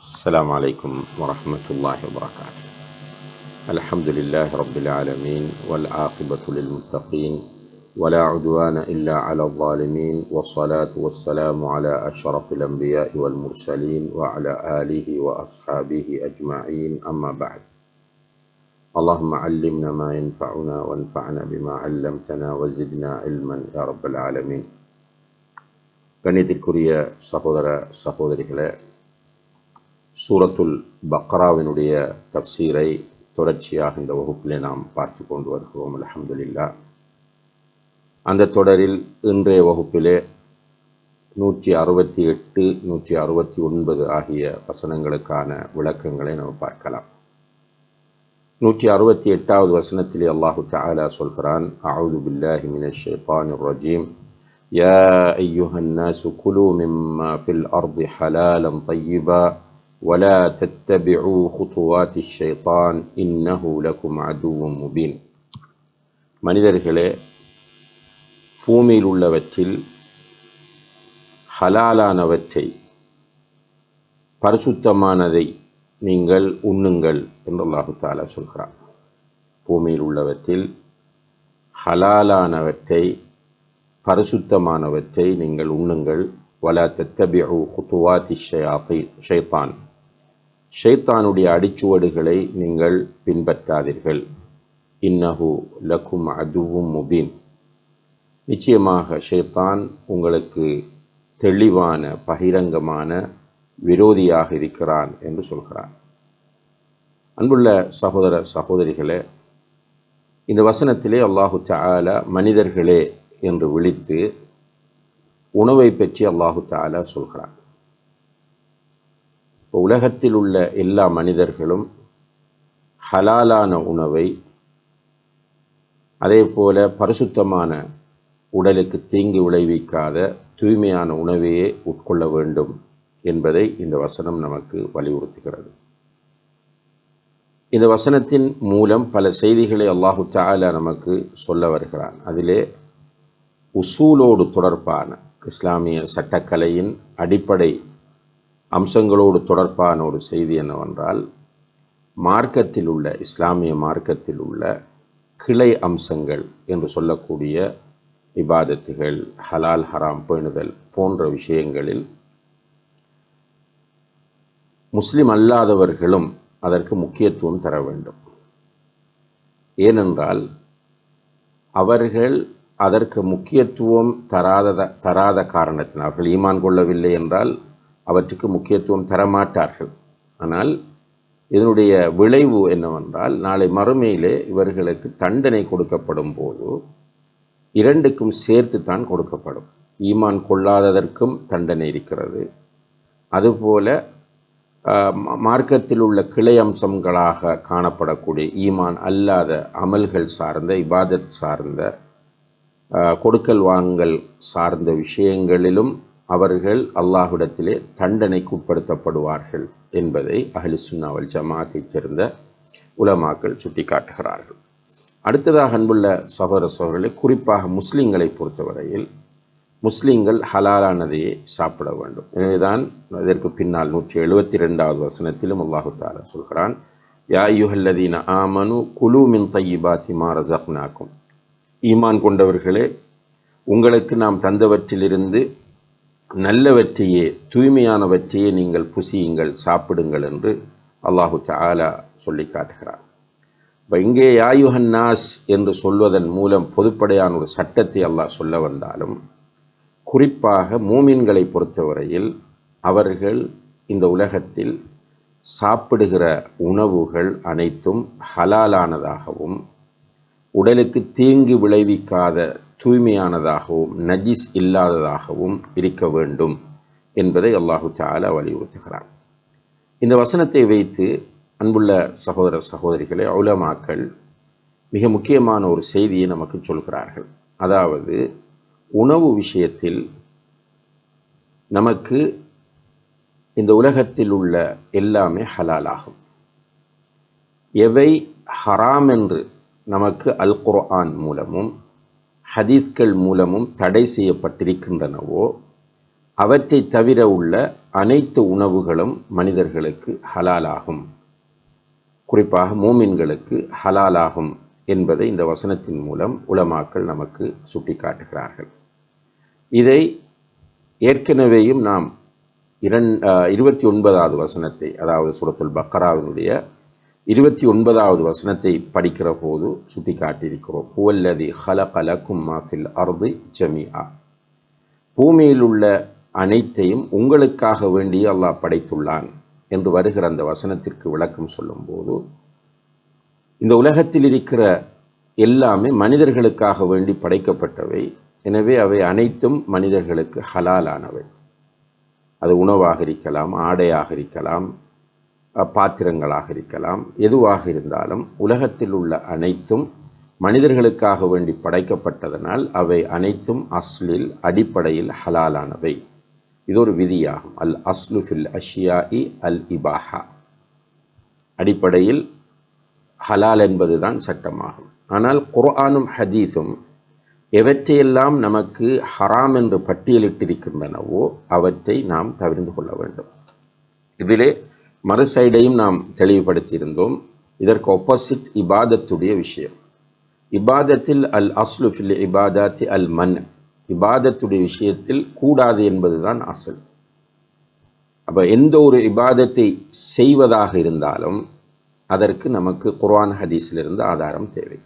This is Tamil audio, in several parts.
السلام عليكم ورحمة الله وبركاته الحمد لله رب العالمين والعاقبة للمتقين ولا عدوان إلا على الظالمين والصلاة والسلام على أشرف الأنبياء والمرسلين وعلى آله وأصحابه أجمعين أما بعد اللهم علمنا ما ينفعنا وانفعنا بما علمتنا وزدنا علما يا رب العالمين கணித்திற்குரிய சகோதர சகோதரிகளே சூரத்துல் பக்ராவினுடைய தப்சீரை தொடர்ச்சியாக இந்த வகுப்பிலே நாம் பார்த்து கொண்டு வருகிறோம் அலமதுல்லா அந்த தொடரில் இன்றைய வகுப்பிலே நூற்றி அறுபத்தி எட்டு நூற்றி அறுபத்தி ஒன்பது ஆகிய வசனங்களுக்கான விளக்கங்களை நாம் பார்க்கலாம் நூற்றி அறுபத்தி எட்டாவது வசனத்திலே அல்லாஹு தாலா சொல்கிறான் அவுது பில்லாஹி மினஷ் ஷைத்தானிர் ரஜீம் يا أيها الناس كلوا مما في الأرض حلالا طيبا ولا تتبعوا خطوات الشيطان إنه لكم عدو مبين மனிதர்களே பூமியில் உள்ளவற்றில் ஹலாலானவற்றை பரிசுத்தமானதை நீங்கள் உண்ணுங்கள் என்று அல்லாஹு தாலா சொல்கிறார் பூமியில் உள்ளவற்றில் ஹலாலானவற்றை பரிசுத்தமானவற்றை நீங்கள் உண்ணுங்கள் வல தத்தபிஉ ஹுத்துவாத்தி ஷயாத்தி ஷைத்தான் ஷைத்தானுடைய அடிச்சுவடுகளை நீங்கள் பின்பற்றாதீர்கள். இன்னஹு லக்கும் அதுவும் முபீன். நிச்சயமாக ஷைத்தான் உங்களுக்கு தெளிவான பகிரங்கமான விரோதியாக இருக்கிறான் என்று சொல்கிறான் அன்புள்ள சகோதர சகோதரிகளே இந்த வசனத்திலே அல்லாஹு தாலா மனிதர்களே என்று விழித்து உணவை பற்றி அல்லாஹு தாலா சொல்கிறான். உலகத்தில் உள்ள எல்லா மனிதர்களும் ஹலாலான உணவை அதே போல பரிசுத்தமான உடலுக்கு தீங்கு விளைவிக்காத தூய்மையான உணவையே உட்கொள்ள வேண்டும் என்பதை இந்த வசனம் நமக்கு வலியுறுத்துகிறது. இந்த வசனத்தின் மூலம் பல செய்திகளை அல்லாஹு தாலா நமக்கு சொல்ல வருகிறான். அதிலே உசூலோடு தொடர்பான இஸ்லாமிய சட்டக்கலையின் அடிப்படை அம்சங்களோடு தொடர்பான ஒரு செய்தி என்னவென்றால் மார்க்கத்தில் உள்ள இஸ்லாமிய மார்க்கத்தில் உள்ள கிளை அம்சங்கள் என்று சொல்லக்கூடிய இபாதத்துகள் ஹலால் ஹராம் பேணுதல் போன்ற விஷயங்களில் முஸ்லிம் அல்லாதவர்களும் அதற்கு முக்கியத்துவம் தர வேண்டும். ஏனென்றால் அவர்கள் அதற்கு முக்கியத்துவம் தராத தராத காரணத்தினால் அவர்கள் ஈமான் கொள்ளவில்லை என்றால் அவற்றுக்கு முக்கியத்துவம் தரமாட்டார்கள். ஆனால் இதனுடைய விளைவு என்னவென்றால் நாளை மறுமையிலே இவர்களுக்கு தண்டனை கொடுக்கப்படும் போது இரண்டுக்கும் சேர்த்து தான் கொடுக்கப்படும். ஈமான் கொள்ளாததற்கும் தண்டனை இருக்கிறது. அதுபோல மார்க்கத்தில் உள்ள கிளை அம்சங்களாக காணப்படக்கூடிய ஈமான் அல்லாத அமல்கள் சார்ந்த இபாதத் சார்ந்த கொடுக்கல் வாங்கல் சார்ந்த விஷயங்களிலும் அவர்கள் அல்லாஹ்விடத்திலே தண்டனைக்கு உட்படுத்தப்படுவார்கள் என்பதை அகலி சுன்னாவல் ஜமாத்தைச் சேர்ந்த உலமாக்கள் சுட்டிக்காட்டுகிறார்கள். அடுத்ததாக அன்புள்ள சகோதர சகோதரர்களை குறிப்பாக முஸ்லீம்களை பொறுத்தவரையில் முஸ்லீம்கள் ஹலாலானதையே சாப்பிட வேண்டும். எனவேதான் இதற்கு பின்னால் நூற்றி எழுபத்தி ரெண்டாவது வசனத்திலும் அல்லாஹு தாலா சொல்கிறான் யா யுஹல்லதீன ஆமனு குலு மின் தையிபாத்தி மாரஜக்னாக்கும் ஈமான் கொண்டவர்களே உங்களுக்கு நாம் தந்தவற்றிலிருந்து நல்லவற்றையே தூய்மையானவற்றையே நீங்கள் புசியுங்கள் சாப்பிடுங்கள் என்று அல்லாஹு தாலா சொல்லி காட்டுகிறார் இப்போ இங்கே யாயுஹன்னாஸ் என்று சொல்வதன் மூலம் பொதுப்படையான ஒரு சட்டத்தை அல்லாஹ் சொல்ல வந்தாலும் குறிப்பாக மூமின்களை பொறுத்தவரையில் அவர்கள் இந்த உலகத்தில் சாப்பிடுகிற உணவுகள் அனைத்தும் ஹலாலானதாகவும் உடலுக்கு தீங்கு விளைவிக்காத தூய்மையானதாகவும் நஜிஸ் இல்லாததாகவும் இருக்க வேண்டும் என்பதை அல்லாஹு தாலா வலியுறுத்துகிறார் இந்த வசனத்தை வைத்து அன்புள்ள சகோதர சகோதரிகளை உலமாக்கள் மிக முக்கியமான ஒரு செய்தியை நமக்கு சொல்கிறார்கள். அதாவது உணவு விஷயத்தில் நமக்கு இந்த உலகத்தில் உள்ள எல்லாமே ஹலாலாகும். எவை ஹராம் என்று நமக்கு அல் குர்ஆன் மூலமும் ஹதீஸ்கள் மூலமும் தடை செய்யப்பட்டிருக்கின்றனவோ அவற்றை தவிர உள்ள அனைத்து உணவுகளும் மனிதர்களுக்கு ஹலாலாகும். குறிப்பாக மூமின்களுக்கு ஹலாலாகும் என்பதை இந்த வசனத்தின் மூலம் உலமாக்கள் நமக்கு சுட்டிக்காட்டுகிறார்கள். இதை ஏற்கனவேயும் நாம் இரண் இருபத்தி ஒன்பதாவது வசனத்தை அதாவது சுரத்துல் பக்கராவினுடைய இருபத்தி ஒன்பதாவது வசனத்தை படிக்கிற போது சுட்டி காட்டியிருக்கிறோம் ஹுவல்லதி ஹல கலக்கும் மாஃபில் அர்து ஜமியா பூமியில் உள்ள அனைத்தையும் உங்களுக்காக வேண்டி அல்லாஹ் படைத்துள்ளான் என்று வருகிற அந்த வசனத்திற்கு விளக்கம் சொல்லும்போது இந்த உலகத்தில் இருக்கிற எல்லாமே மனிதர்களுக்காக வேண்டி படைக்கப்பட்டவை. எனவே அவை அனைத்தும் மனிதர்களுக்கு ஹலாலானவை. அது உணவாக இருக்கலாம் ஆடையாக இருக்கலாம் பாத்திரங்களாக இருக்கலாம். எதுவாக இருந்தாலும் உலகத்தில் உள்ள அனைத்தும் மனிதர்களுக்காக வேண்டி படைக்கப்பட்டதனால் அவை அனைத்தும் அஸ்லில் அடிப்படையில் ஹலாலானவை. இது ஒரு விதியாகும். அல் அஸ்லு ஃபில் இ அல் இபாஹா. அடிப்படையில் ஹலால் என்பதுதான் சட்டமாகும். ஆனால் குர்ஆனும் ஹதீஸும் எவற்றையெல்லாம் நமக்கு ஹராம் என்று பட்டியலிட்டிருக்கின்றனவோ அவற்றை நாம் தவிர்ந்து கொள்ள வேண்டும். இதிலே மறு சைடையும் நாம் தெளிவுபடுத்தியிருந்தோம். இதற்கு ஒப்போசிட் இபாதத்துடைய விஷயம். இபாதத்தில் அல் அஸ்லு ஃபில் இபாதாத்தி அல் மன். இபாதத்துடைய விஷயத்தில் கூடாது என்பதுதான் அசல். அப்போ எந்த ஒரு இபாதத்தை செய்வதாக இருந்தாலும் அதற்கு நமக்கு குர்ஆன் ஹதீஸிலிருந்து ஆதாரம் தேவை.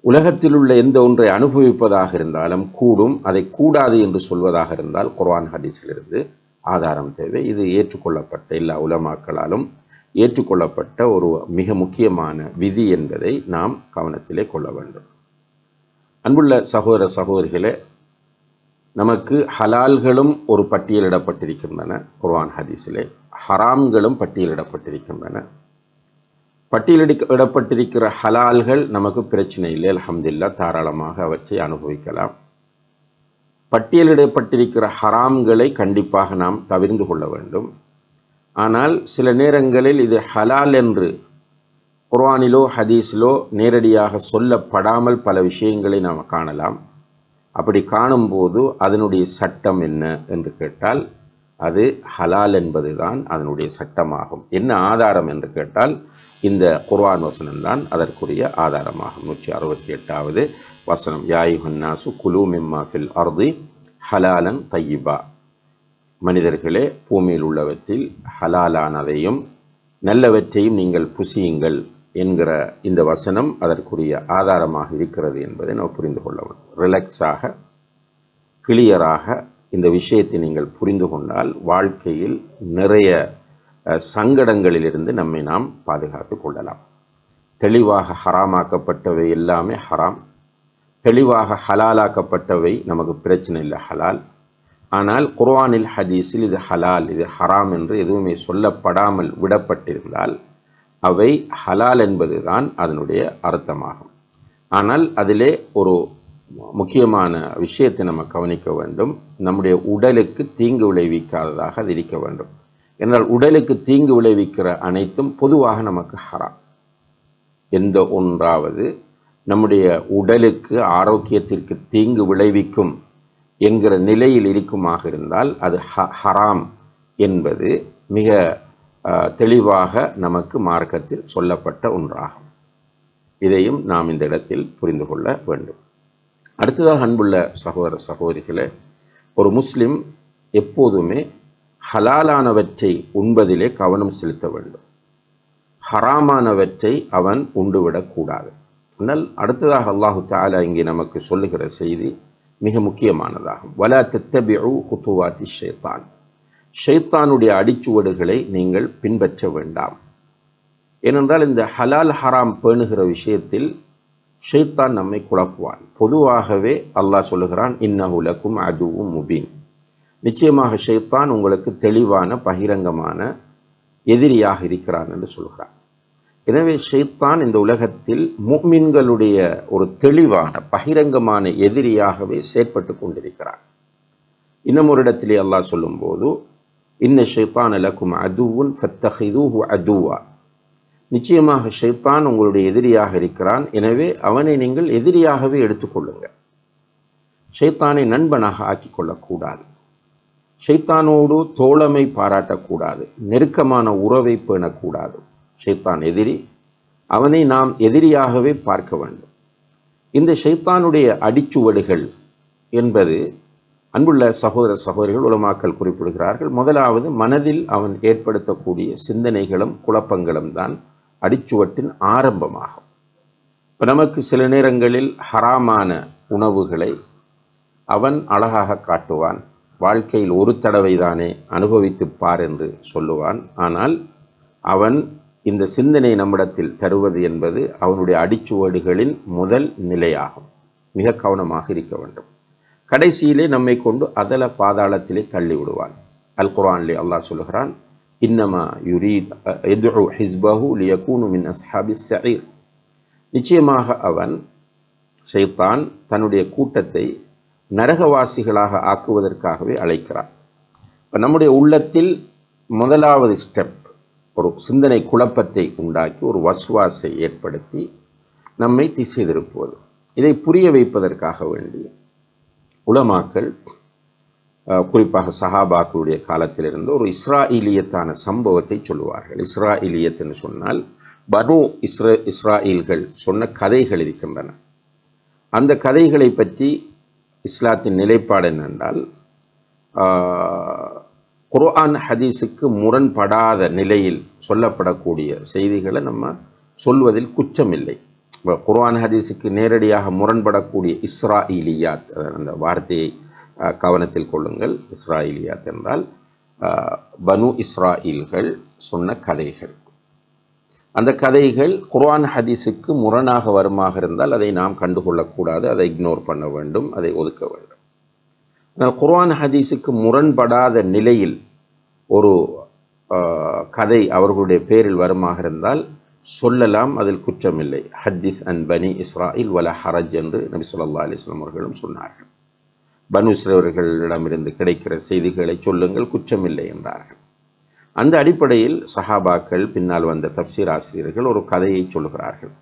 உலகத்தில் உள்ள எந்த ஒன்றை அனுபவிப்பதாக இருந்தாலும் கூடும். அதை கூடாது என்று சொல்வதாக இருந்தால் குர்ஆன் ஹதீஸிலிருந்து ஆதாரம் தேவை. இது ஏற்றுக்கொள்ளப்பட்ட எல்லா உலமாக்களாலும் ஏற்றுக்கொள்ளப்பட்ட ஒரு மிக முக்கியமான விதி என்பதை நாம் கவனத்திலே கொள்ள வேண்டும். அன்புள்ள சகோதர சகோதரிகளே நமக்கு ஹலால்களும் ஒரு பட்டியலிடப்பட்டிருக்கின்றன. குர்வான் ஹதீஸிலே ஹராம்களும் பட்டியலிடப்பட்டிருக்கின்றன. பட்டியலிடப்பட்டிருக்கிற ஹலால்கள் நமக்கு பிரச்சனை இல்லை. அலமதுல்லா தாராளமாக அவற்றை அனுபவிக்கலாம். பட்டியலிடப்பட்டிருக்கிற ஹராம்களை கண்டிப்பாக நாம் தவிர்ந்து கொள்ள வேண்டும். ஆனால் சில நேரங்களில் இது ஹலால் என்று குர்ஆனிலோ ஹதீஸிலோ நேரடியாக சொல்லப்படாமல் பல விஷயங்களை நாம் காணலாம். அப்படி காணும்போது அதனுடைய சட்டம் என்ன என்று கேட்டால் அது ஹலால் என்பதுதான் அதனுடைய சட்டமாகும். என்ன ஆதாரம் என்று கேட்டால் இந்த குர்வான் வசனம்தான் அதற்குரிய ஆதாரமாகும். நூற்றி அறுபத்தி எட்டாவது வசனம். யாயுஹன்னாசு குலு மிம்மா ஃபில் அர்தி ஹலாலன் தையிபா மனிதர்களே பூமியில் உள்ளவற்றில் ஹலாலானதையும் நல்லவற்றையும் நீங்கள் புசியுங்கள் என்கிற இந்த வசனம் அதற்குரிய ஆதாரமாக இருக்கிறது என்பதை நாம் புரிந்து கொள்ள வேண்டும். ரிலாக்ஸாக கிளியராக இந்த விஷயத்தை நீங்கள் புரிந்து கொண்டால் வாழ்க்கையில் நிறைய சங்கடங்களிலிருந்து நம்மை நாம் பாதுகாத்து கொள்ளலாம். தெளிவாக ஹராமாக்கப்பட்டவை எல்லாமே ஹராம். தெளிவாக ஹலாலாக்கப்பட்டவை நமக்கு பிரச்சனை இல்லை ஹலால். ஆனால் குர்வானில் ஹதீஸில் இது ஹலால் இது ஹராம் என்று எதுவுமே சொல்லப்படாமல் விடப்பட்டிருந்தால் அவை ஹலால் என்பதுதான் அதனுடைய அர்த்தமாகும். ஆனால் அதிலே ஒரு முக்கியமான விஷயத்தை நம்ம கவனிக்க வேண்டும். நம்முடைய உடலுக்கு தீங்கு விளைவிக்காததாக அது இருக்க வேண்டும். என்றால் உடலுக்கு தீங்கு விளைவிக்கிற அனைத்தும் பொதுவாக நமக்கு ஹராம். எந்த ஒன்றாவது நம்முடைய உடலுக்கு ஆரோக்கியத்திற்கு தீங்கு விளைவிக்கும் என்கிற நிலையில் இருக்குமாக இருந்தால் அது ஹ ஹராம் என்பது மிக தெளிவாக நமக்கு மார்க்கத்தில் சொல்லப்பட்ட ஒன்றாகும். இதையும் நாம் இந்த இடத்தில் புரிந்து கொள்ள வேண்டும். அடுத்ததாக அன்புள்ள சகோதர சகோதரிகளே ஒரு முஸ்லிம் எப்போதுமே ஹலாலானவற்றை உண்பதிலே கவனம் செலுத்த வேண்டும். ஹராமானவற்றை அவன் உண்டுவிடக்கூடாது ஆனால் அடுத்ததாக அல்லாஹு தாலா இங்கே நமக்கு சொல்லுகிற செய்தி மிக முக்கியமானதாகும் வலா தத்தபிஉ ஹுத்துவாத்தி ஷேத்தான். ஷைத்தானுடைய அடிச்சுவடுகளை நீங்கள் பின்பற்ற வேண்டாம். ஏனென்றால் இந்த ஹலால் ஹராம் பேணுகிற விஷயத்தில் ஷைத்தான் நம்மை குழப்புவான். பொதுவாகவே அல்லாஹ் சொல்லுகிறான் இன்னஹுலக்கும் அதுவும் முபீன். நிச்சயமாக ஷைத்தான் உங்களுக்கு தெளிவான பகிரங்கமான எதிரியாக இருக்கிறான் என்று சொல்கிறான் எனவே ஷைத்தான் இந்த உலகத்தில் முக்மின்களுடைய ஒரு தெளிவான பகிரங்கமான எதிரியாகவே செயற்பட்டு கொண்டிருக்கிறான். இன்னும் ஒரு இடத்திலே அல்லாஹ் சொல்லும்போது இன்ன ஷைத்தான் அலக்கும் அதுவும் ஃபத்தஹிதூஹு அதுவா. நிச்சயமாக ஷைத்தான் உங்களுடைய எதிரியாக இருக்கிறான். எனவே அவனை நீங்கள் எதிரியாகவே எடுத்துக்கொள்ளுங்கள் ஷைத்தானை நண்பனாக ஆக்கிக்கொள்ளக்கூடாது ஷைத்தானோடு தோழமை பாராட்டக்கூடாது நெருக்கமான உறவை பேணக்கூடாது. ஷைத்தான் எதிரி அவனை நாம் எதிரியாகவே பார்க்க வேண்டும். இந்த ஷைத்தானுடைய அடிச்சுவடுகள் என்பது அன்புள்ள சகோதர சகோதரிகள் உலமாக்கல் குறிப்பிடுகிறார்கள். முதலாவது மனதில் அவன் ஏற்படுத்தக்கூடிய சிந்தனைகளும் குழப்பங்களும் தான் அடிச்சுவட்டின் ஆரம்பமாகும். இப்போ நமக்கு சில நேரங்களில் ஹராமான உணவுகளை அவன் அழகாக காட்டுவான். வாழ்க்கையில் ஒரு தடவை தானே அனுபவித்து பார் என்று சொல்லுவான். ஆனால் அவன் இந்த சிந்தனை நம்மிடத்தில் தருவது என்பது அவனுடைய அடிச்சுவடுகளின் முதல் நிலையாகும். மிக கவனமாக இருக்க வேண்டும். கடைசியிலே நம்மை கொண்டு அதல பாதாளத்திலே தள்ளி விடுவான். அல் குரான்லே அல்லாஹ் சொல்லுகிறான் இன்னமா யுரீத் எது ஹிஸ்பஹு லியகூனு மின் அஸ்ஹாபி சரீர் நிச்சயமாக அவன் ஷைத்தான் தன்னுடைய கூட்டத்தை நரகவாசிகளாக ஆக்குவதற்காகவே அழைக்கிறார். இப்போ நம்முடைய உள்ளத்தில் முதலாவது ஸ்டெப் ஒரு சிந்தனை குழப்பத்தை உண்டாக்கி ஒரு வஸ்வாசை ஏற்படுத்தி நம்மை திசை திருப்புவது. இதை புரிய வைப்பதற்காக வேண்டிய உலமாக்கள் குறிப்பாக சஹாபாக்களுடைய காலத்திலிருந்து ஒரு இஸ்ராயிலியத்தான சம்பவத்தை சொல்லுவார்கள். இஸ்ராயிலியத் என்று சொன்னால் பனு இஸ்ர இஸ்ராயில்கள் சொன்ன கதைகள் இருக்கின்றன. அந்த கதைகளை பற்றி இஸ்லாத்தின் நிலைப்பாடு என்னென்றால் குர்ஆன் ஹதீஸுக்கு முரண்படாத நிலையில் சொல்லப்படக்கூடிய செய்திகளை நம்ம சொல்வதில் குற்றமில்லை. குர்ஆன் ஹதீஸுக்கு நேரடியாக முரண்படக்கூடிய இஸ்ராயிலியாத் அந்த வார்த்தையை கவனத்தில் கொள்ளுங்கள். இஸ்ராயிலியாத் என்றால் பனு இஸ்ராயில்கள் சொன்ன கதைகள். அந்த கதைகள் குர்ஆன் ஹதீஸுக்கு முரணாக வருமாக இருந்தால் அதை நாம் கண்டுகொள்ளக்கூடாது அதை இக்னோர் பண்ண வேண்டும் அதை ஒதுக்க வேண்டும். ஆனால் குர்ஆன் ஹதீஸுக்கு முரண்படாத நிலையில் ஒரு கதை அவர்களுடைய பேரில் வருமாக இருந்தால் சொல்லலாம் அதில் குற்றமில்லை. ஹத்தீஸ் அண்ட் பனி இஸ்ராயில் வல ஹரஜ் என்று நபி சொல்லா அலிஸ்லாம் அவர்களும் சொன்னார்கள். பனு இஸ்ரவர்களிடமிருந்து கிடைக்கிற செய்திகளை சொல்லுங்கள் குற்றமில்லை என்றார்கள். அந்த அடிப்படையில் சஹாபாக்கள் பின்னால் வந்த தப்சீர் ஆசிரியர்கள் ஒரு கதையை சொல்கிறார்கள்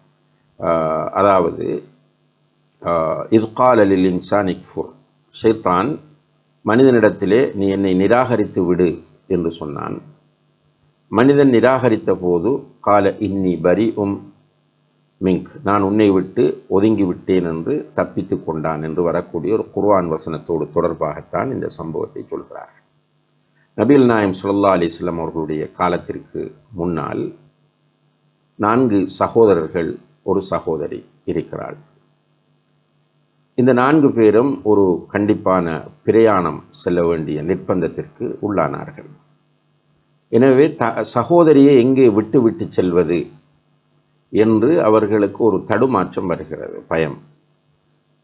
அதாவது இத்கால் அலில் இன்சானிக் ஃபுர் ஷைத்தான் மனிதனிடத்திலே நீ என்னை நிராகரித்து விடு என்று சொன்னான். மனிதன் நிராகரித்த போது கால இன்னி பரி உம் மிங்க் நான் உன்னை விட்டு ஒதுங்கி விட்டேன் என்று தப்பித்து கொண்டான் என்று வரக்கூடிய ஒரு குர்வான் வசனத்தோடு தொடர்பாகத்தான் இந்த சம்பவத்தை சொல்கிறார்கள். நபீல் நாயம் சுல்லா அலிஸ்லாம் அவர்களுடைய காலத்திற்கு முன்னால் நான்கு சகோதரர்கள் ஒரு சகோதரி இருக்கிறாள். இந்த நான்கு பேரும் ஒரு கண்டிப்பான பிரயாணம் செல்ல வேண்டிய நிர்பந்தத்திற்கு உள்ளானார்கள். எனவே த சகோதரியை எங்கே விட்டு விட்டு செல்வது என்று அவர்களுக்கு ஒரு தடுமாற்றம் வருகிறது பயம்.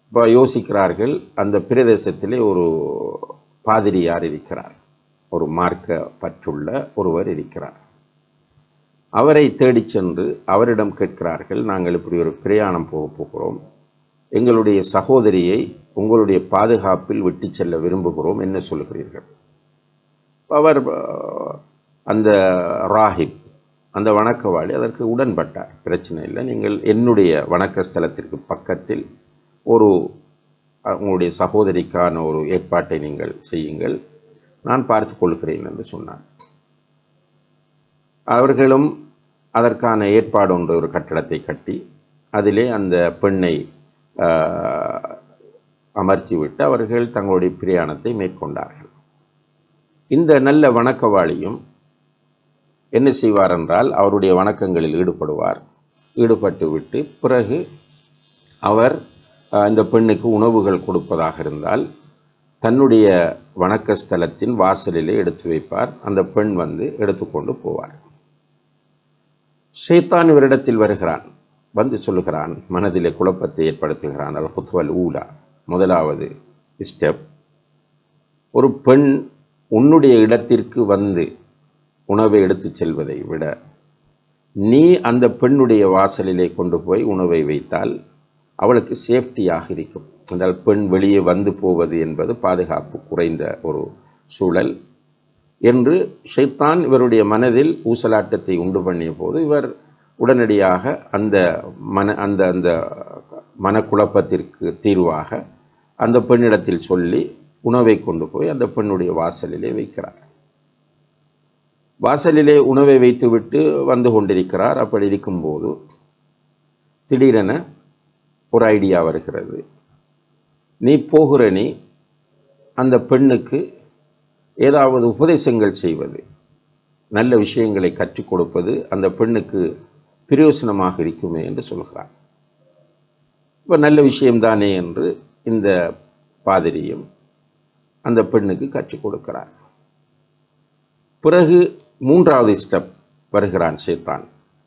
இப்போ யோசிக்கிறார்கள் அந்த பிரதேசத்திலே ஒரு பாதிரியார் இருக்கிறார். ஒரு மார்க்க பற்றுள்ள ஒருவர் இருக்கிறார். அவரை தேடிச் சென்று அவரிடம் கேட்கிறார்கள் நாங்கள் இப்படி ஒரு பிரயாணம் போக போகிறோம். எங்களுடைய சகோதரியை உங்களுடைய பாதுகாப்பில் விட்டு செல்ல விரும்புகிறோம் என்ன சொல்கிறீர்கள் அவர் அந்த ராஹிப் அந்த வணக்கவாளி அதற்கு உடன்பட்டார். பிரச்சனை இல்லை நீங்கள் என்னுடைய வணக்க ஸ்தலத்திற்கு பக்கத்தில் ஒரு உங்களுடைய சகோதரிக்கான ஒரு ஏற்பாட்டை நீங்கள் செய்யுங்கள். நான் பார்த்து கொள்கிறேன் என்று சொன்னார். அவர்களும் அதற்கான ஏற்பாடு ஒன்று ஒரு கட்டடத்தை கட்டி அதிலே அந்த பெண்ணை அமர்த்திவிட்டு அவர்கள் தங்களுடைய பிரயாணத்தை மேற்கொண்டார்கள். இந்த நல்ல வணக்கவாளியும் என்ன செய்வார் என்றால் அவருடைய வணக்கங்களில் ஈடுபடுவார். ஈடுபட்டு விட்டு பிறகு அவர் இந்த பெண்ணுக்கு உணவுகள் கொடுப்பதாக இருந்தால் தன்னுடைய வணக்க ஸ்தலத்தின் வாசலிலே எடுத்து வைப்பார். அந்த பெண் வந்து எடுத்துக்கொண்டு போவார் ஷேத்தான் இவரிடத்தில் வருகிறான். வந்து சொல்லுகிறான் மனதிலே குழப்பத்தை ஏற்படுத்துகிறான். அல் ஹுத்வல் ஊலா முதலாவது ஸ்டெப் ஒரு பெண் உன்னுடைய இடத்திற்கு வந்து உணவை எடுத்து செல்வதை விட நீ அந்த பெண்ணுடைய வாசலிலே கொண்டு போய் உணவை வைத்தால் அவளுக்கு சேஃப்டியாக இருக்கும். என்றால் பெண் வெளியே வந்து போவது என்பது பாதுகாப்பு குறைந்த ஒரு சூழல் என்று ஷைத்தான் இவருடைய மனதில் ஊசலாட்டத்தை உண்டு பண்ணிய போது இவர் உடனடியாக அந்த மன அந்த அந்த மனக்குழப்பத்திற்கு தீர்வாக அந்த பெண்ணிடத்தில் சொல்லி உணவை கொண்டு போய் அந்த பெண்ணுடைய வாசலிலே வைக்கிறார். வாசலிலே உணவை வைத்துவிட்டு வந்து கொண்டிருக்கிறார். அப்படி இருக்கும்போது திடீரென ஒரு ஐடியா வருகிறது. நீ போகிற நீ அந்த பெண்ணுக்கு ஏதாவது உபதேசங்கள் செய்வது நல்ல விஷயங்களை கற்றுக் கொடுப்பது அந்த பெண்ணுக்கு பிரயோசனமாக இருக்குமே என்று சொல்கிறார் இப்போ நல்ல விஷயம்தானே என்று இந்த பாதிரியும் அந்த பெண்ணுக்கு கற்றுக் கொடுக்கிறார் பிறகு மூன்றாவது ஸ்டெப் வருகிறான் சேத்தான்.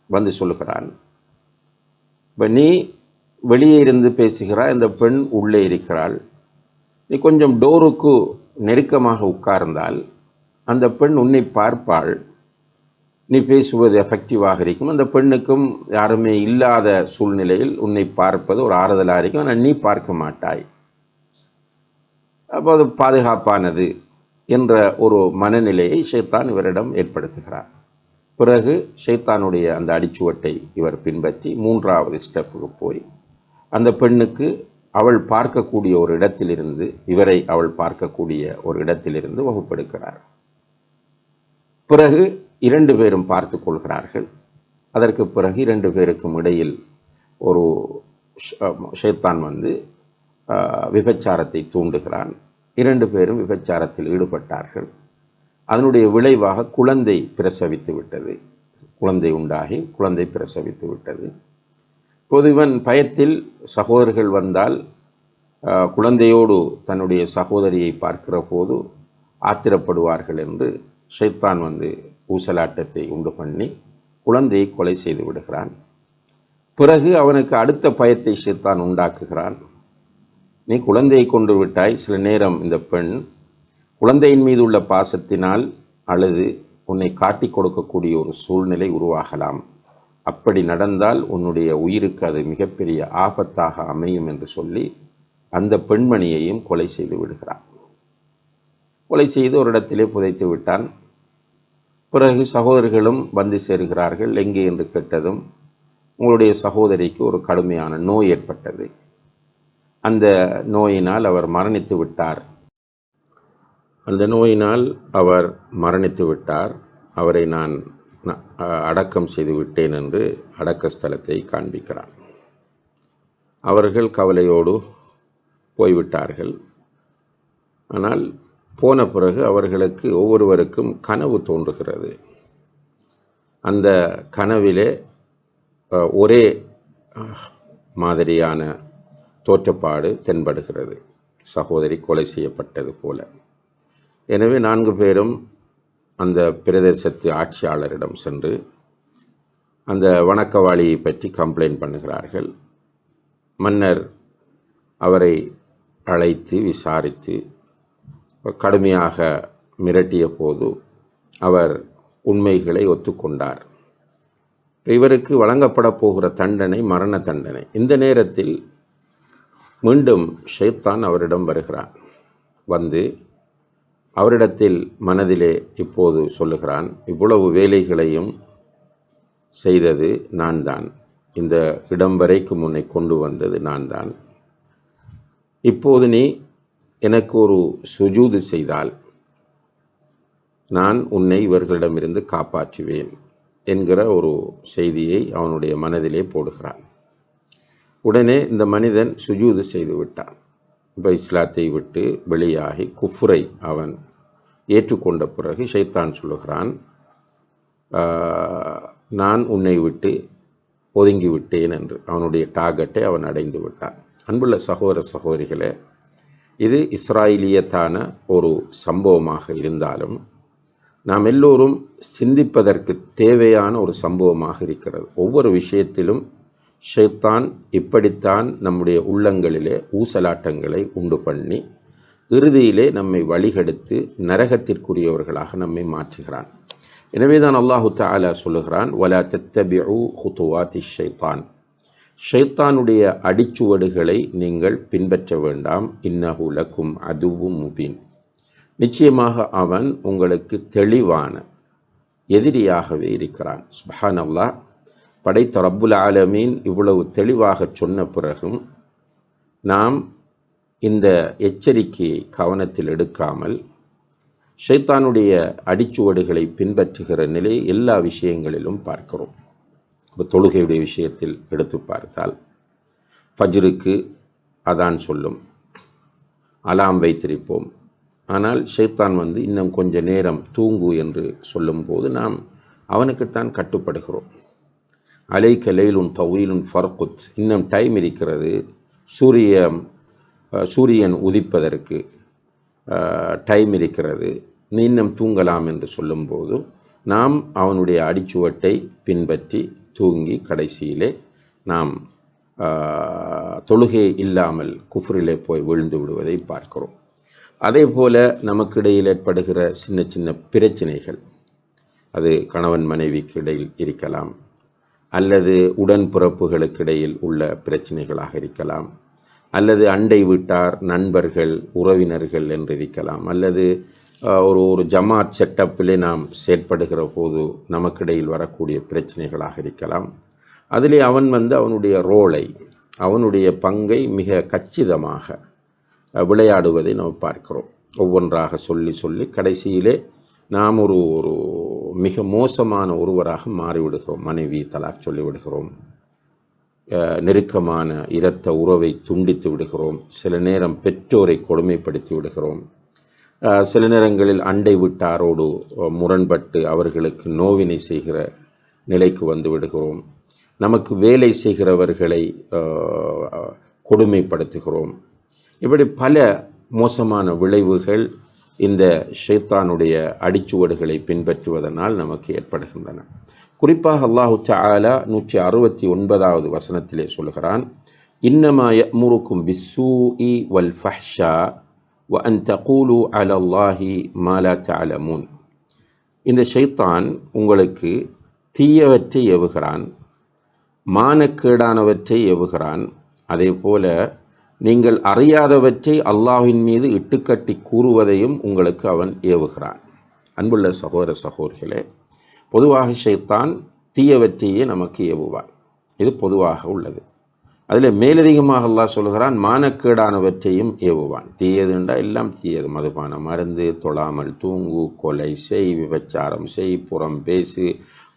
வந்து சொல்லுகிறான் இப்போ நீ வெளியே இருந்து பேசுகிறாய் இந்த பெண் உள்ளே இருக்கிறாள். நீ கொஞ்சம் டோருக்கு நெருக்கமாக உட்கார்ந்தால் அந்த பெண் உன்னை பார்ப்பாள். நீ பேசுவது எஃபெக்டிவாக இருக்கும். அந்த பெண்ணுக்கும் யாருமே இல்லாத சூழ்நிலையில் உன்னை பார்ப்பது ஒரு ஆறுதலாக இருக்கும். ஆனால் நீ பார்க்க மாட்டாய். அப்போ அது பாதுகாப்பானது என்ற ஒரு மனநிலையை ஷைத்தான் இவரிடம் ஏற்படுத்துகிறார். பிறகு ஷைத்தானுடைய அந்த அடிச்சுவட்டை இவர் பின்பற்றி மூன்றாவது ஸ்டெப்புக்கு போய் அந்த பெண்ணுக்கு அவள் பார்க்கக்கூடிய ஒரு இடத்திலிருந்து இவரை அவள் பார்க்கக்கூடிய ஒரு இடத்திலிருந்து வகுப்பெடுக்கிறார். பிறகு இரண்டு பேரும் பார்த்து கொள்கிறார்கள். அதற்கு பிறகு இரண்டு பேருக்கும் இடையில் ஒரு ஷேத்தான் வந்து விபச்சாரத்தை தூண்டுகிறான். இரண்டு பேரும் விபச்சாரத்தில் ஈடுபட்டார்கள். அதனுடைய விளைவாக குழந்தை பிரசவித்து விட்டது. குழந்தை உண்டாகி குழந்தை பிரசவித்து விட்டது. இப்போது இவன் பயத்தில் சகோதரர்கள் வந்தால் குழந்தையோடு தன்னுடைய சகோதரியை பார்க்கிற போது ஆத்திரப்படுவார்கள் என்று ஷைத்தான் வந்து ஊசலாட்டத்தை உண்டு பண்ணி குழந்தையை கொலை செய்து விடுகிறான். பிறகு அவனுக்கு அடுத்த பயத்தை ஷைத்தான் உண்டாக்குகிறான். நீ குழந்தையை கொண்டு விட்டாய் சில நேரம் இந்த பெண் குழந்தையின் மீது உள்ள பாசத்தினால் அழுது உன்னை காட்டி கொடுக்கக்கூடிய ஒரு சூழ்நிலை உருவாகலாம். அப்படி நடந்தால் உன்னுடைய உயிருக்கு அது மிகப்பெரிய ஆபத்தாக அமையும் என்று சொல்லி அந்த பெண்மணியையும் கொலை செய்து விடுகிறான். கொலை செய்து ஒரு இடத்திலே புதைத்து விட்டான். பிறகு சகோதரிகளும் வந்து சேர்கிறார்கள். எங்கே என்று கேட்டதும் உங்களுடைய சகோதரிக்கு ஒரு கடுமையான நோய் ஏற்பட்டது. அந்த நோயினால் அவர் மரணித்து விட்டார். அந்த நோயினால் அவர் மரணித்து விட்டார். அவரை நான் அடக்கம் செய்து விட்டேன் என்று அடக்க ஸ்தலத்தை காண்பிக்கிறான். அவர்கள் கவலையோடு போய்விட்டார்கள். ஆனால் போன பிறகு அவர்களுக்கு ஒவ்வொருவருக்கும் கனவு தோன்றுகிறது. அந்த கனவிலே ஒரே மாதிரியான தோற்றப்பாடு தென்படுகிறது. சகோதரி கொலை செய்யப்பட்டது போல. எனவே நான்கு பேரும் அந்த பிரதேசத்து ஆட்சியாளரிடம் சென்று அந்த வணக்கவாளியை பற்றி கம்ப்ளைண்ட் பண்ணுகிறார்கள். மன்னர் அவரை அழைத்து விசாரித்து கடுமையாக மிரட்டிய போது அவர் உண்மைகளை ஒத்துக்கொண்டார். இவருக்கு வழங்கப்பட போகிற தண்டனை மரண தண்டனை. இந்த நேரத்தில் மீண்டும் ஷைத்தான் அவரிடம் வருகிறார். வந்து அவரிடத்தில் மனதிலே இப்போது சொல்லுகிறான் இவ்வளவு வேலைகளையும் செய்தது நான் தான் இந்த இடம் வரைக்கும் உன்னை கொண்டு வந்தது நான் தான் இப்போது நீ எனக்கு ஒரு சுஜூது செய்தால் நான் உன்னை இவர்களிடமிருந்து காப்பாற்றுவேன் என்கிற ஒரு செய்தியை அவனுடைய மனதிலே போடுகிறான். உடனே இந்த மனிதன் சுஜூது செய்து விட்டான். இப்போ இஸ்லாத்தை விட்டு வெளியாகி குஃப்ரை அவன் ஏற்றுக்கொண்ட பிறகு ஷைத்தான் சொல்லுகிறான் நான் உன்னை விட்டு ஒதுங்கி விட்டேன் என்று. அவனுடைய டார்கெட்டை அவன் அடைந்து விட்டான். அன்புள்ள சகோதர சகோதரிகளே இது இஸ்ராயிலியத்தான ஒரு சம்பவமாக இருந்தாலும் நாம் எல்லோரும் சிந்திப்பதற்கு தேவையான ஒரு சம்பவமாக இருக்கிறது. ஒவ்வொரு விஷயத்திலும் ஷைத்தான் இப்படித்தான் நம்முடைய உள்ளங்களிலே ஊசலாட்டங்களை உண்டு பண்ணி இறுதியிலே நம்மை வழிகெடுத்து நரகத்திற்குரியவர்களாக நம்மை மாற்றுகிறான். எனவே தான் அல்லாஹு தாலா சொல்லுகிறான் வலா தெத்தபிஉ ஹுத்துவாதி ஷைத்தான். ஷைத்தானுடைய அடிச்சுவடுகளை நீங்கள் பின்பற்ற வேண்டாம். இன்னஹு லக்கும் அதுவும் முபீன். நிச்சயமாக அவன் உங்களுக்கு தெளிவான எதிரியாகவே இருக்கிறான். சுபஹான் அல்லாஹ் படைத்த ரப்புல் ஆலமீன் இவ்வளவு தெளிவாக சொன்ன பிறகும் நாம் இந்த எச்சரிக்கையை கவனத்தில் எடுக்காமல் ஷைத்தானுடைய அடிச்சுவடுகளை பின்பற்றுகிற நிலை எல்லா விஷயங்களிலும் பார்க்கிறோம். இப்போ தொழுகையுடைய விஷயத்தில் எடுத்து பார்த்தால் ஃபஜ்ருக்கு அதான் சொல்லும். அலாம் வைத்திருப்போம். ஆனால் ஷைத்தான் வந்து இன்னும் கொஞ்ச நேரம் தூங்கு என்று சொல்லும்போது நாம் அவனுக்குத்தான் கட்டுப்படுகிறோம். அலைக்க லைலுன் தவீலுன் ஃபர்குத். இன்னும் டைம் இருக்கிறது. சூரிய சூரியன் உதிப்பதற்கு டைம் இருக்கிறது. நீ இன்னும் தூங்கலாம் என்று சொல்லும்போது நாம் அவனுடைய அடிச்சுவட்டை பின்பற்றி தூங்கி கடைசியிலே நாம் தொழுகை இல்லாமல் குஃப்ரிலே போய் விழுந்து விடுவதை பார்க்கிறோம். அதே போல் நமக்கிடையில் ஏற்படுகிற சின்ன சின்ன பிரச்சனைகள் அது கணவன் மனைவிக்கு இடையில் இருக்கலாம். அல்லது உடன்பிறப்புகளுக்கு இடையில் உள்ள பிரச்சனைகளாக இருக்கலாம். அல்லது அண்டை விட்டார் நண்பர்கள் உறவினர்கள் என்று இருக்கலாம். அல்லது ஒரு ஒரு ஜமாத் செட்டப்பிலே நாம் செயற்படுகிற போது நமக்கிடையில் வரக்கூடிய பிரச்சனைகளாக இருக்கலாம். அதிலே அவன் வந்து அவனுடைய ரோலை அவனுடைய பங்கை மிக கச்சிதமாக விளையாடுவதை நாம் பார்க்கிறோம். ஒவ்வொன்றாக சொல்லி சொல்லி கடைசியிலே நாம் ஒரு ஒரு மிக மோசமான ஒருவராக மாறிவிடுகிறோம் மனைவி தலாக் சொல்லிவிடுகிறோம். நெருக்கமான இரத்த உறவை துண்டித்து விடுகிறோம். சில நேரம் பெற்றோரை கொடுமைப்படுத்தி விடுகிறோம். சில நேரங்களில் அண்டை விட்டாரோடு முரண்பட்டு அவர்களுக்கு நோவினை செய்கிற நிலைக்கு வந்து விடுகிறோம். நமக்கு வேலை செய்கிறவர்களை கொடுமைப்படுத்துகிறோம். இப்படி பல மோசமான விளைவுகள் இந்த ஷைத்தானுடைய அடிச்சுவடுகளை பின்பற்றுவதனால் நமக்கு ஏற்படுகின்றன. குறிப்பாக அல்லாஹு தாலா நூற்றி அறுபத்தி ஒன்பதாவது வசனத்திலே சொல்கிறான் இன்னமா யமுருக்கும் பிஸ்ஸூ இ வல் ஃபஹ்ஷா வ அன் தகூலு அலல்லாஹி மாலா தலமுன் இந்த ஷைத்தான் உங்களுக்கு தீயவற்றை எவுகிறான் மானக்கேடானவற்றை எவுகிறான் அதே போல நீங்கள் அறியாதவற்றை அல்லாஹின் மீது இட்டுக்கட்டி கூறுவதையும் உங்களுக்கு அவன் ஏவுகிறான். அன்புள்ள சகோதர சகோதரிகளே பொதுவாக ஷைத்தான் தீயவற்றையே நமக்கு ஏவுவான் இது பொதுவாக உள்ளது. அதில் மேலதிகமாக அல்லாஹ் சொல்கிறான் மானக்கேடானவற்றையும் ஏவுவான். தீயது என்றால் எல்லாம் தீயது. மதுபான மருந்து தொழாமல் தூங்கு கொலை செய் விபச்சாரம் செய் புறம் பேசு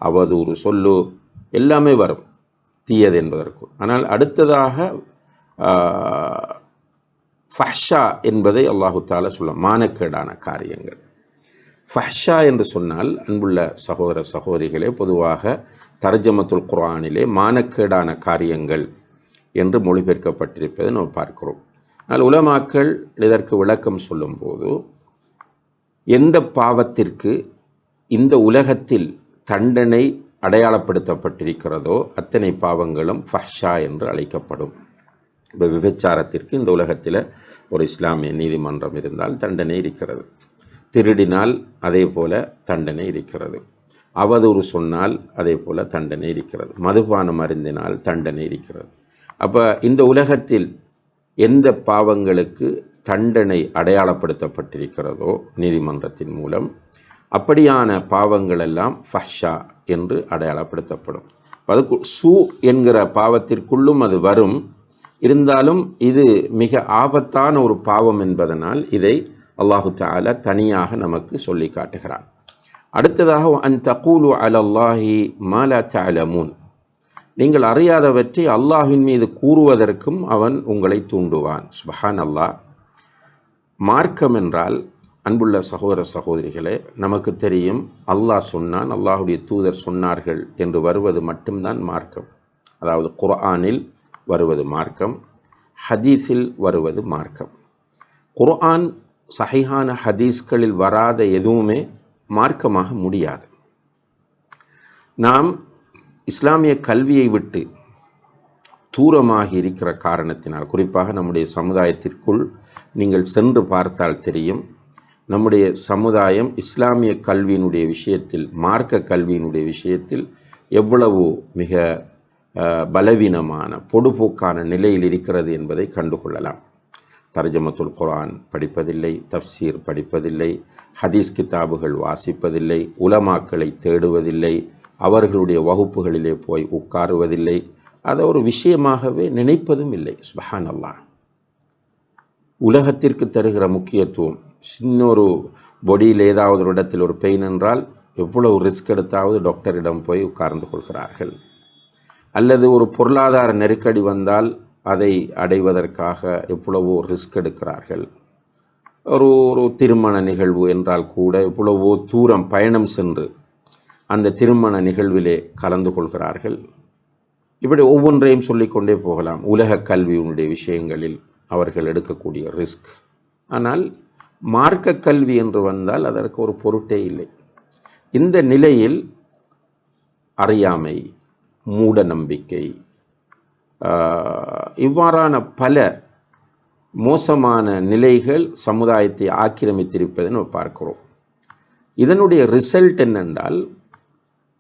அவதூறு சொல்லு எல்லாமே வரும். தீயது என்பதற்கு. ஆனால் அடுத்ததாக ஃபஹ்ஷா என்பதை அல்லாஹு தாலா சொல்ல மானக்கேடான காரியங்கள். ஃபஹ்ஷா என்று சொன்னால் அன்புள்ள சகோதர சகோதரிகளே பொதுவாக தர்ஜமத்துல் குரானிலே மானக்கேடான காரியங்கள் என்று மொழிபெயர்க்கப்பட்டிருப்பதை நாம் பார்க்கிறோம். ஆனால் உலமாக்கள் இதற்கு விளக்கம் சொல்லும்போது எந்த பாவத்திற்கு இந்த உலகத்தில் தண்டனை அடையாளப்படுத்தப்பட்டிருக்கிறதோ அத்தனை பாவங்களும் ஃபஹ்ஷா என்று அழைக்கப்படும். இப்போ விபச்சாரத்திற்கு இந்த உலகத்தில் ஒரு இஸ்லாமிய நீதிமன்றம் இருந்தால் தண்டனை இருக்கிறது. திருடினால் அதே போல் தண்டனை இருக்கிறது. அவதூறு சொன்னால் அதே போல் தண்டனை இருக்கிறது. மதுபானம் அருந்தினால் தண்டனை இருக்கிறது. அப்போ இந்த உலகத்தில் எந்த பாவங்களுக்கு தண்டனை அடையாளப்படுத்தப்பட்டிருக்கிறதோ நீதிமன்றத்தின் மூலம் அப்படியான பாவங்கள் எல்லாம் ஃபஹ்ஷா என்று அடையாளப்படுத்தப்படும். அதுக்கு சு என்கிற பாவத்திற்குள்ளும் அது வரும். இருந்தாலும் இது மிக ஆபத்தான ஒரு பாவம் என்பதனால் இதை அல்லாஹு தாலா தனியாக நமக்கு சொல்லி காட்டுகிறான். அடுத்ததாக அன் தகூலு அலல்லாஹி மாலா தலமூன் நீங்கள் அறியாதவற்றை அல்லாஹின் மீது கூறுவதற்கும் அவன் உங்களை தூண்டுவான். சுபஹான் அல்லாஹ் மார்க்கம் என்றால் அன்புள்ள சகோதர சகோதரிகளே நமக்கு தெரியும் அல்லாஹ் சொன்னான் அல்லாஹுடைய தூதர் சொன்னார்கள் என்று வருவது மட்டும்தான் மார்க்கம். அதாவது குர்ஆனில் வருவது மார்க்கம் ஹதீஸில் வருவது மார்க்கம். குர்ஆன் சஹிஹான ஹதீஸ்களில் வராத எதுவுமே மார்க்கமாக முடியாது. நாம் இஸ்லாமிய கல்வியை விட்டு தூரமாகி இருக்கிற காரணத்தினால் குறிப்பாக நம்முடைய சமுதாயத்திற்குள் நீங்கள் சென்று பார்த்தால் தெரியும் நம்முடைய சமுதாயம் இஸ்லாமிய கல்வியினுடைய விஷயத்தில் மார்க்க கல்வியினுடைய விஷயத்தில் எவ்வளவு மிக பலவீனமான பொடுபோக்கான நிலையில் இருக்கிறது என்பதை கண்டுகொள்ளலாம். தர்ஜமத்துல் குரான் படிப்பதில்லை தப்சீர் படிப்பதில்லை ஹதீஸ் கிதாபுகள் வாசிப்பதில்லை உலமாக்களை தேடுவதில்லை அவர்களுடைய வகுப்புகளிலே போய் உட்காருவதில்லை. அதை ஒரு விஷயமாகவே நினைப்பதும் இல்லை. சுபஹான் அல்லா உலகத்திற்கு தருகிற முக்கியத்துவம் சின்ன ஒரு பொடியில் ஏதாவது ஒரு இடத்தில் ஒரு பெயின் என்றால் எவ்வளவு ரிஸ்க் எடுத்தாவது டாக்டரிடம் போய் உட்கார்ந்து கொள்கிறார்கள். அல்லது ஒரு பொருளாதார நெருக்கடி வந்தால் அதை அடைவதற்காக எவ்வளவோ ரிஸ்க் எடுக்கிறார்கள். ஒரு ஒரு திருமண நிகழ்வு என்றால் கூட எவ்வளவோ தூரம் பயணம் சென்று அந்த திருமண நிகழ்விலே கலந்து கொள்கிறார்கள். இப்படி ஒவ்வொன்றையும் சொல்லிக்கொண்டே போகலாம். உலக கல்வியினுடைய விஷயங்களில் அவர்கள் எடுக்கக்கூடிய ரிஸ்க். ஆனால் மார்க்க கல்வி என்று வந்தால் அதற்கு ஒரு பொருட்டே இல்லை. இந்த நிலையில் அறியாமை மூட நம்பிக்கை இவ்வாறான பல மோசமான நிலைகள் சமுதாயத்தை ஆக்கிரமித்திருப்பதை நம்ம பார்க்கிறோம். இதனுடைய ரிசல்ட் என்னென்றால்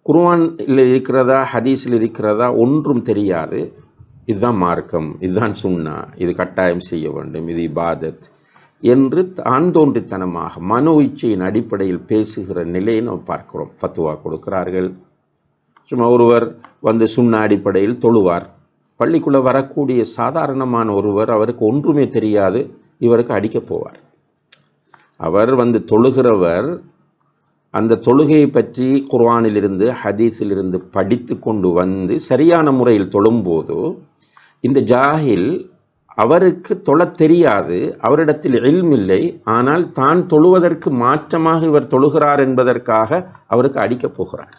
குர்ஆனில் இருக்கிறதா ஹதீஸில் இருக்கிறதா ஒன்றும் தெரியாது. இதுதான் மார்க்கம் இதுதான் சுண்ணா இது கட்டாயம் செய்ய வேண்டும் இது இபாதத் என்று தான் தோன்றித்தனமாக மனோ இச்சையின் அடிப்படையில் பேசுகிற நிலையை நம்ம பார்க்கிறோம். ஃபத்துவா கொடுக்கிறார்கள். சும்மா ஒருவர் வந்து சுண்ண அடிப்படையில் தொழுவார். பள்ளிக்குள்ளே வரக்கூடிய சாதாரணமான ஒருவர் அவருக்கு ஒன்றுமே தெரியாது இவருக்கு அடிக்கப் போவார். அவர் வந்து தொழுகிறவர் அந்த தொழுகையை பற்றி குர்வானிலிருந்து ஹதீஸிலிருந்து படித்து கொண்டு வந்து சரியான முறையில் தொழும்போது இந்த ஜாஹில் அவருக்கு தொழத் தெரியாது அவரிடத்தில் இல்லை ஆனால் தான் தொழுவதற்கு மாற்றமாக இவர் தொழுகிறார் என்பதற்காக அவருக்கு அடிக்கப் போகிறார்.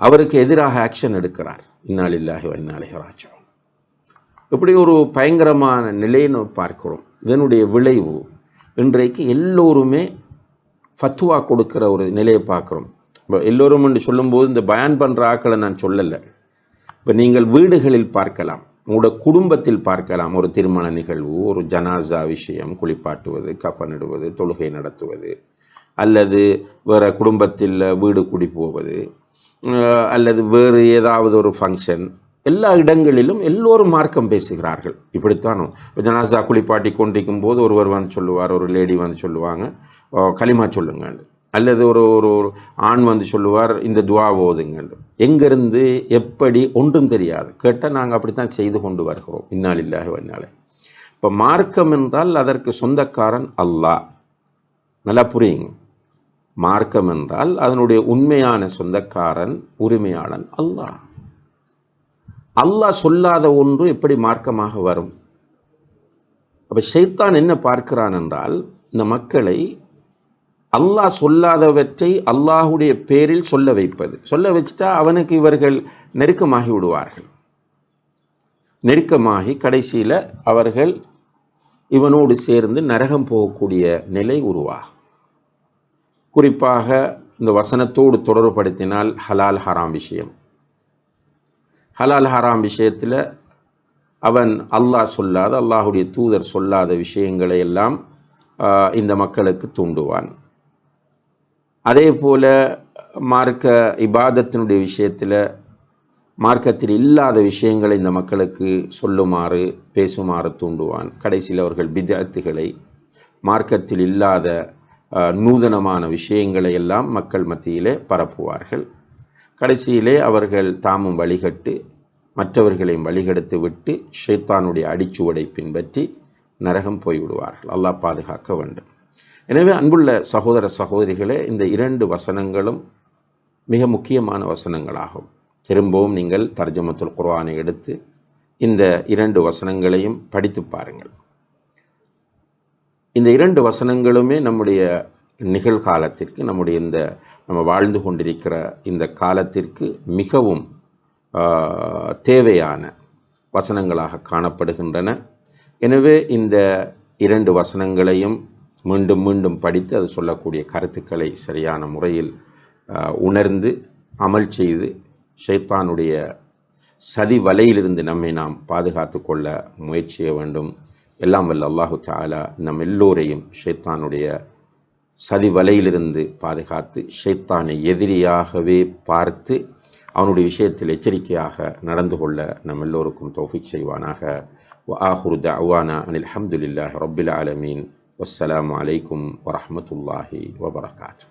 அவருக்கு எதிராக ஆக்ஷன் எடுக்கிறார். இந்நாளில்லாகி இன்னாலே இப்படி ஒரு பயங்கரமான நிலையை பார்க்கிறோம். இதனுடைய விளைவு இன்றைக்கு எல்லோருமே ஃபத்துவா கொடுக்கிற ஒரு நிலையை பார்க்குறோம். இப்போ எல்லோரும் என்று சொல்லும்போது இந்த பயன் பண்ணுற ஆக்களை நான் சொல்லலை. இப்போ நீங்கள் வீடுகளில் பார்க்கலாம் உங்களோட குடும்பத்தில் பார்க்கலாம். ஒரு திருமண நிகழ்வு ஒரு ஜனாசா விஷயம் குளிப்பாட்டுவது கஃபனிடுவது தொழுகை நடத்துவது அல்லது வேறு குடும்பத்தில் வீடு குடி போவது அல்லது வேறு ஏதாவது ஒரு ஃபங்க்ஷன் எல்லா இடங்களிலும் எல்லோரும் மார்க்கம் பேசுகிறார்கள். இப்படித்தானோ இப்போ ஜனாசா குளிப்பாட்டி கொண்டிருக்கும் போது ஒருவர் வந்து சொல்லுவார் ஒரு லேடி வந்து சொல்லுவாங்க களிமா சொல்லுங்கள். அல்லது ஒரு ஒரு ஆண் வந்து சொல்லுவார் இந்த துவா ஓதுங்கள். எங்கேருந்து எப்படி ஒன்றும் தெரியாது. கேட்டால் நாங்கள் அப்படித்தான் செய்து கொண்டு வருகிறோம். இன்னால் இல்லாக வந்தாலே இப்போ மார்க்கம் என்றால் அதற்கு சொந்தக்காரன் அல்லாஹ். நல்லா புரியுங்க. மார்க்கம் என்றால் அதனுடைய உண்மையான சொந்தக்காரன் உரிமையாளன் அல்லாஹ். அல்லாஹ் சொல்லாத ஒன்று எப்படி மார்க்கமாக வரும்? அப்போ ஷைத்தான் என்ன பார்க்கிறான் என்றால் இந்த மக்களை அல்லாஹ் சொல்லாதவற்றை அல்லாஹுடைய பேரில் சொல்ல வைப்பது. சொல்ல வச்சுட்டா அவனுக்கு இவர்கள் நெருக்கமாகி விடுவார்கள். நெருக்கமாகி கடைசியில் அவர்கள் இவனோடு சேர்ந்து நரகம் போகக்கூடிய நிலை உருவாகும். குறிப்பாக இந்த வசனத்தோடு தொடர்புபடுத்தினால் ஹலால் ஹராம் விஷயம். ஹலால் ஹராம் விஷயத்தில் அவன் அல்லாஹ் சொல்லாத அல்லாஹுடைய தூதர் சொல்லாத விஷயங்களை எல்லாம் இந்த மக்களுக்கு தூண்டுவான். அதே போல் மார்க்க இபாதத்தினுடைய விஷயத்தில் மார்க்கத்தில் இல்லாத விஷயங்களை இந்த மக்களுக்கு சொல்லுமாறு பேசுமாறு தூண்டுவான். கடைசியில் அவர்கள் பிதத்துகளை மார்க்கத்தில் இல்லாத நூதனமான விஷயங்களை எல்லாம் மக்கள் மத்தியிலே பரப்புவார்கள். கடைசியிலே அவர்கள் தாமும் வழிகட்டு மற்றவர்களையும் வழிகெடுத்து விட்டு ஷைத்தானுடைய அடிச்சுவடை பின்பற்றி நரகம் போய்விடுவார்கள். அல்லாஹ் பாதுகாக்க வேண்டும். எனவே அன்புள்ள சகோதர சகோதரிகளே இந்த இரண்டு வசனங்களும் மிக முக்கியமான வசனங்களாகும். திரும்பவும் நீங்கள் தர்ஜமத்துல் குர்ஆனை எடுத்து இந்த இரண்டு வசனங்களையும் படித்து பாருங்கள். இந்த இரண்டு வசனங்களுமே நம்முடைய நிகழ்காலத்திற்கு நம்முடைய இந்த நம்ம வாழ்ந்து கொண்டிருக்கிற இந்த காலத்திற்கு மிகவும் தேவையான வசனங்களாக காணப்படுகின்றன. எனவே இந்த இரண்டு வசனங்களையும் மீண்டும் மீண்டும் படித்து அது சொல்லக்கூடிய கருத்துக்களை சரியான முறையில் உணர்ந்து அமல் செய்து ஷைத்தானுடைய சதி வலையிலிருந்து நம்மை நாம் பாதுகாத்து கொள்ள முயற்சிய வேண்டும். எல்லாம் வல்ல அல்லாஹு தாலா நம் எல்லோரையும் ஷைத்தானுடைய சதி வலையிலிருந்து பாதுகாத்து ஷைத்தானை எதிரியாகவே பார்த்து அவனுடைய விஷயத்தில் எச்சரிக்கையாக நடந்து கொள்ள நம் எல்லோருக்கும் தௌஃபிக் செய்வானாக وآخر دعوانا أن الحمد لله رب العالمين والسلام عليكم ورحمة الله وبركاته